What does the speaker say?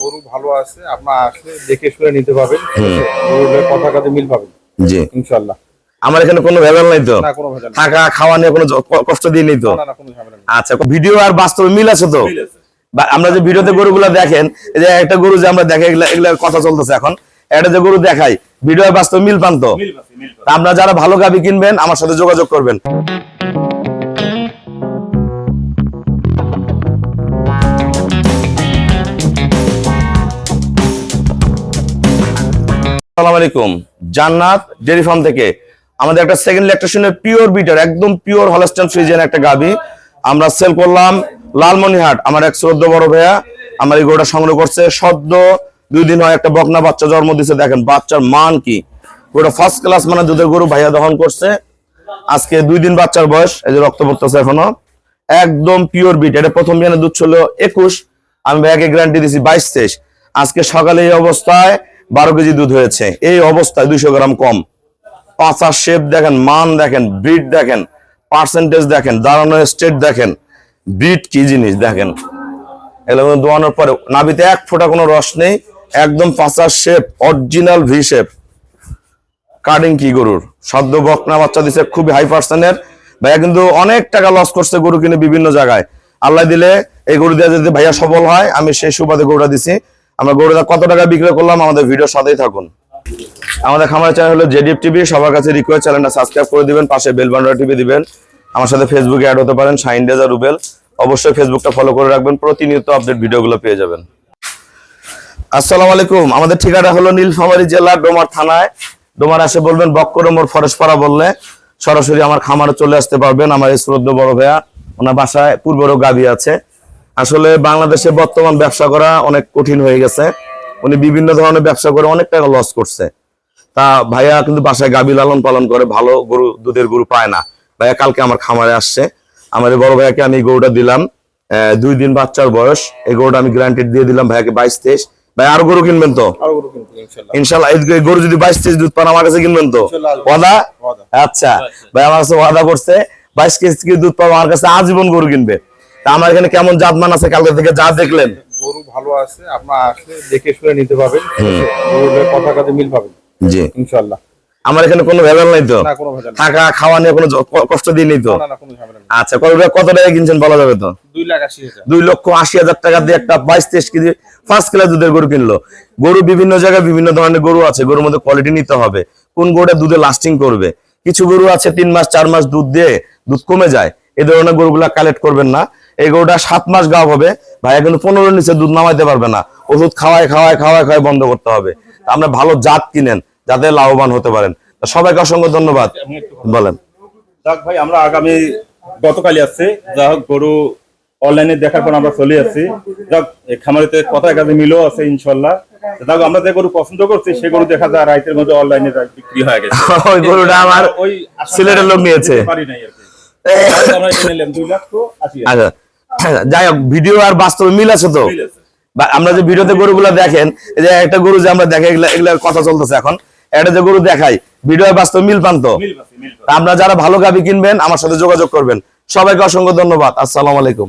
গরু ভালো আছে আপনার আসলে দেখে শুনে নিতে পারবেন। গরুর কথা কাজে মিল পাবেন। জি। ইনশাল্লাহ আমার এখানে কোনো ভেজাল নাই তো। থাকা খাওয়া নিয়ে কোনো কষ্ট দিয়ে নেই তো? আচ্ছা ভিডিও আর বাস্তবে মিল আছে তো? আমরা যে ভিডিওতে গরুগুলো দেখেন এই যে একটা গরু যে আমরা দেখে এগুলা কথা চলতেছে এখন একটা যে গরু দেখাই ভিডিও আর বাস্তবে মিল পান তো? তা আপনারা যারা ভালো গাবি কিনবেন আমার সাথে যোগাযোগ করবেন। আসসালামু আলাইকুম। জান্নাত ডেরি ফার্ম থেকে। আমাদের একটা সেকেন্ড ইলেকট্রিশিয়ানের পিওর বিটার একদম পিওর হলস্টাইন ফ্রিজিয়ান একটা গাবি। আমরা সেল করলাম লালমনিহাট আমার এক শ্রদ্ধ বড় ভাইয়া। আমার এই গরুটা সংগ্রহ করছে, সদ্য দুই দিন হয় একটা বকনা বাচ্চা জন্ম দিছে, দেখেন বাচ্চার মান কি। গরুটা ফার্স্ট ক্লাস মানে দুধের গরু, ভাইয়া দহন করছে। আজকে দুই দিন বাচ্চার বয়স, এই যে রক্ত পড়তেছে এখনও। একদম পিওর বিট এটা প্রথম বিয়ানে দুধ ছিল একুশ, আমি ভাইয়াকে গ্যারান্টি দিছি বাইশ তেইশ। আজকে সকালে এই অবস্থায় বারো কেজি দুধ হয়েছে। এই অবস্থায় দুইশো গ্রাম কম। পাঁচার শেপ দেখেন, মান দেখেন ব্রিড দেখেন পার্সেন্টেজ দেখেন দাঁড়ানোর স্টেট দেখেন ব্রিড কি জিনিস দেখেন। এগুলো দোয়ানোর পরে নাবিতে এক ফোঁটা কোনো রস নেই, একদম পাঁচার shape original V shape cutting কি গরুর? সদ্য বকনা বাচ্চা দিছে, খুবই হাই পার্সেন্টের ভাইয়া কিন্তু অনেক টাকা লস করছে গরু কিনে বিভিন্ন জায়গায়। আল্লাহ দিলে এই গরু দিয়ে যদি ভাইয়া সফল হয়, আমি সেই সুবাদে গরুটা দিছি। আমরা গরুটা কত টাকা বিক্রয় করলাম আমাদের ভিডিওর সাথেই থাকুন। আমাদের খামার চ্যানেল হলো জেডিএফ টিভি সবার কাছে রিকোয়েস্ট চ্যানেলটা সাবস্ক্রাইব করে দিবেন, পাশে বেল বাটনটা টিপে দিবেন। আমার সাথে ফেসবুকে অ্যাড হতে পারেন শাইন ডেজা রুবেল। অবশ্যই ফেসবুকটা ফলো করে রাখবেন, প্রতিনিয়ত আপডেট ভিডিওগুলো পেয়ে যাবেন। আসসালামু আলাইকুম, আমাদের ঠিকানা হলো নীলফামারী জেলা, ডোমার থানায়। ডোমার আসে বলবেন বক্করমোর ফরেশপাড়া বললে সরাসরি আমার খামারে চলে আসতে পারবেন। আমার এই বড় ভাইয়া, ওনার বাসায় পূর্বেরও গাবি আছে। আসলে বাংলাদেশে বর্তমান ব্যবসা করা অনেক কঠিন হয়ে গেছে। উনি বিভিন্ন ধরনের ব্যবসা করে অনেক টাকা লস করছে। তা ভাইয়া কিন্তু বাসায় গাবি লালন পালন করে ভালো গরু দুধের গরু পায় না। ভাইয়া কালকে আমার খামারে আসছে। আমার বড় ভাইয়াকে আমি গরুটা দিলাম। দুই দিন বাচ্চার বয়স। এই গরুটা আমি গ্যারান্টি দিয়ে দিলাম ভাইয়াকে বাইশ তেইশ। ভাই আরও গরু কিনবেন তো? ইনশাল্লাহ। এই গরু যদি বাইশ তেইশ দুধ পান আমার কাছে কিনবেন তো? ওয়াদা। আচ্ছা। ভাই আমার কাছে ওয়াদা করছে বাইশ কেজি দুধ পাবো আমার কাছে আজীবন গরু কিনবে। তা আমার এখানে কেমন জাতমান আছে কালকে থেকে যা দেখলেন? গরু ভালো আছে আপনার আসলে দেখে শুনে নিতে পারবেন। কথা কাজে মিল পাবেন জি। ইনশাল্লাহ আমার এখানে কোনো ভেজাল নাই তো। থাকা খাওয়া নিয়ে কোনো কষ্ট দিয়ে নেই তো? না নেই। আচ্ছা কত কত টাকা কিনছেন বলা যাবে তো? দুই দুই লক্ষ আশি হাজার টাকা দিয়ে একটা বাইশ তেইশ কেজি ফার্স্ট ক্লাস দুধের গরু কিনলো। গরু বিভিন্ন জায়গায় বিভিন্ন ধরনের গরু আছে গরুর মধ্যে কোয়ালিটি নিতে হবে। কোন গরুটা দুধে লাস্টিং করবে? কিছু গরু আছে তিন মাস চার মাস দুধ দিয়ে দুধ কমে যায়। এ ধরনের গরুগুলা কালেক্ট করবেন না। এই গরুটা সাত মাস গাও হবে। ভাইয়া কিন্তু পনেরো নিচে দুধ নামাইতে পারবে না। ওষুধ খাওয়ায় খাওয়ায় খাওয়ায় খাওয়ায় বন্ধ করতে হবে। আমরা ভালো জাত কিনেন যাতে লাভবান হতে পারেন। সবাইকে অসংখ্য ধন্যবাদ। বলেন। যাক ভাই আমরা আগামী গতকালই আসছে। যা হোক গরু অনলাইনে দেখার পর আমরা চলে যাচ্ছি যাক খামারিতে কথার কাছে মিলও আছে ইনশাল্লাহ। যাক আমরা যে গরু পছন্দ করছি সে গরু দেখা যায় রাইতের মধ্যে অনলাইনে বিক্রি হয়ে গেছে। ওই গরুটা আমার ওই সিলেটের লোক নিয়েছে। পারি নাই আর কি। আমরা নিলাম দুই লাখ তো আশি আচ্ছা যাই হোক ভিডিও আর বাস্তবে মিল আছে তো? বা আমরা যে ভিডিওতে গরুগুলো দেখেন এই যে একটা গরু যে আমরা দেখে এগুলা কথা চলতেছে এখন। একটা যে গরু দেখাই ভিডিও আর বাস্তবে মিল পান তো? আপনারা যারা ভালো গাবি কিনবেন আমার সাথে যোগাযোগ করবেন। সবাইকে অসংখ্য ধন্যবাদ। আসসালামু আলাইকুম।